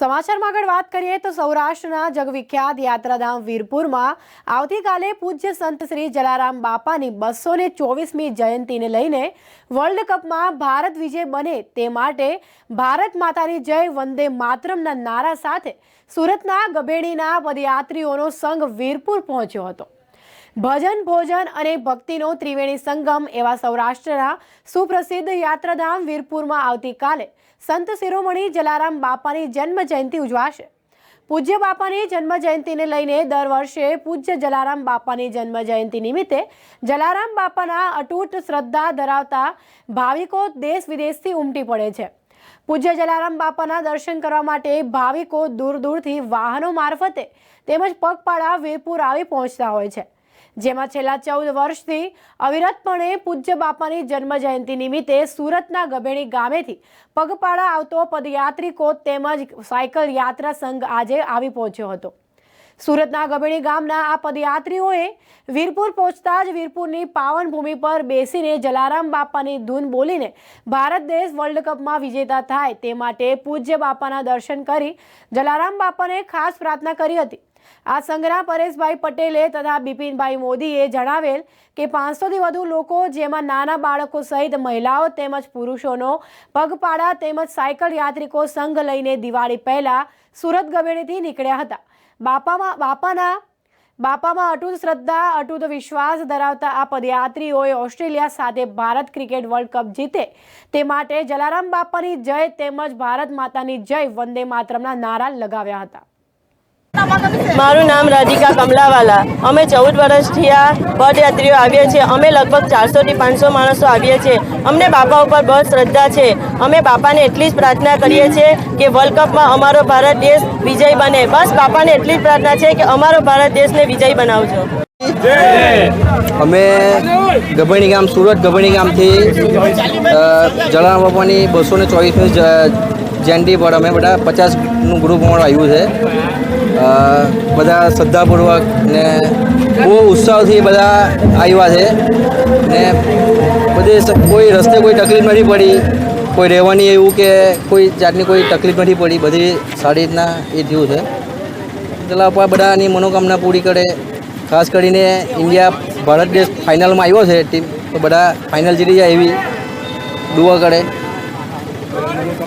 સમાચારમાં આગળ વાત કરીએ તો સૌરાષ્ટ્રના જગવિખ્યાત યાત્રાધામ વીરપુરમાં આવતીકાલે પૂજ્ય સંત શ્રી જલારામ બાપાની બસો ને ચોવીસમી જયંતિને લઈને વર્લ્ડ કપમાં ભારત વિજય બને તે માટે ભારત માતાની જય વંદે માતરમના નારા સાથે સુરતના ગભેડીના પદયાત્રીઓનો સંઘ વીરપુર પહોંચ્યો હતો. ભજન, ભોજન અને ભક્તિનો ત્રિવેણી સંગમ એવા સૌરાષ્ટ્રના સુપ્રસિદ્ધ યાત્રાધામ વીરપુરમાં આવતીકાલે સંત શિરોમણી જલારામ બાપાની જન્મ જયંતિ ઉજવાશે. પૂજ્ય બાપાની જન્મ જયંતિને લઈને દર વર્ષે પૂજ્ય જલારામ બાપાની જન્મ જયંતિ નિમિત્તે જલારામ બાપાના અતૂટ શ્રદ્ધા ધરાવતા ભાવિકો દેશ વિદેશથી ઉમટી પડે છે. પૂજ્ય જલારામ બાપાના દર્શન કરવા માટે ભાવિકો દૂર દૂરથી વાહનો મારફતે તેમજ પગપાળા વીરપુર આવી પહોંચતા હોય છે. જેમાં છેલ્લા ચૌદ વર્ષથી અવિરતપણે પૂજ્ય બાપાની જન્મજયંતિ નિમિત્તે સુરતના ગભેણી ગામેથી પગપાળા આવતો પદયાત્રિકો તેમજ સાયકલ યાત્રા સંઘ આજે આવી પહોંચ્યો હતો. સુરતના ગભેણી ગામના આ પદયાત્રીઓએ વીરપુર પહોંચતા જ વીરપુરની પાવન ભૂમિ પર બેસીને જલારામ બાપાની ધૂન બોલીને ભારત દેશ વર્લ્ડ કપમાં વિજેતા થાય તે માટે પૂજ્ય બાપાના દર્શન કરી જલારામ બાપાને ખાસ પ્રાર્થના કરી હતી. આ સંઘના પરેશભાઈ પટેલે તથા બિપિનભાઈ મોદીએ જણાવેલ કે પાંચસોથી વધુ લોકો જેમાં નાના બાળકો સહિત મહિલાઓ તેમજ પુરુષોનો પગપાળા તેમજ સાયકલ યાત્રિકો સંઘ લઈને દિવાળી પહેલા સુરત ગવેણીથી નીકળ્યા હતા. બાપામાં, બાપાના, બાપામાં અટૂટ શ્રદ્ધા, અટૂટ વિશ્વાસ ધરાવતા આ પદયાત્રીઓએ ઓસ્ટ્રેલિયા સાથે ભારત ક્રિકેટ વર્લ્ડ કપ જીતે. તે માટે જલારામ બાપાની જય તેમજ ભારત માતાની જય વંદે માતરમના નારા લગાવ્યા હતા. મારું નામ રાધિકા કમલાવાલા. અમે ચૌદ વર્ષથી આ પદયાત્રીઓ આવીએ છીએ. અમે લગભગ ચારસોથી પાંચસો માણસો આવીએ છીએ. અમને બાપા ઉપર બહુ શ્રદ્ધા છે. અમે બાપાને એટલી જ પ્રાર્થના કરીએ છીએ કે વર્લ્ડ કપમાં અમારો ભારત દેશ વિજય બને. બસ બાપાને એટલી જ પ્રાર્થના છે કે અમારો ભારત દેશને વિજય બનાવજો. અમે ગભણી ગામ, સુરત ગભણી ગામથી જલારામ બાપાની બસો ને ચોવીસમી જયંતિ પર અમે બધા પચાસનું ગ્રુપ અમારું આવ્યું છે. બધા શ્રદ્ધાપૂર્વક ને બહુ ઉત્સાહથી બધા આવ્યા છે. ને બધી કોઈ રસ્તે કોઈ તકલીફ નથી પડી. કોઈ રહેવાની એવું કે કોઈ જાતની કોઈ તકલીફ નથી પડી. બધી સારી રીતના એ થયું છે. જલાપા બધાની મનોકામના પૂરી કરે. ખાસ કરીને ઇન્ડિયા ભારત દેશ ફાઇનલમાં આવ્યો છે ટીમ. તો બધા ફાઇનલ જીતી જાય એવી દુઆ કરે.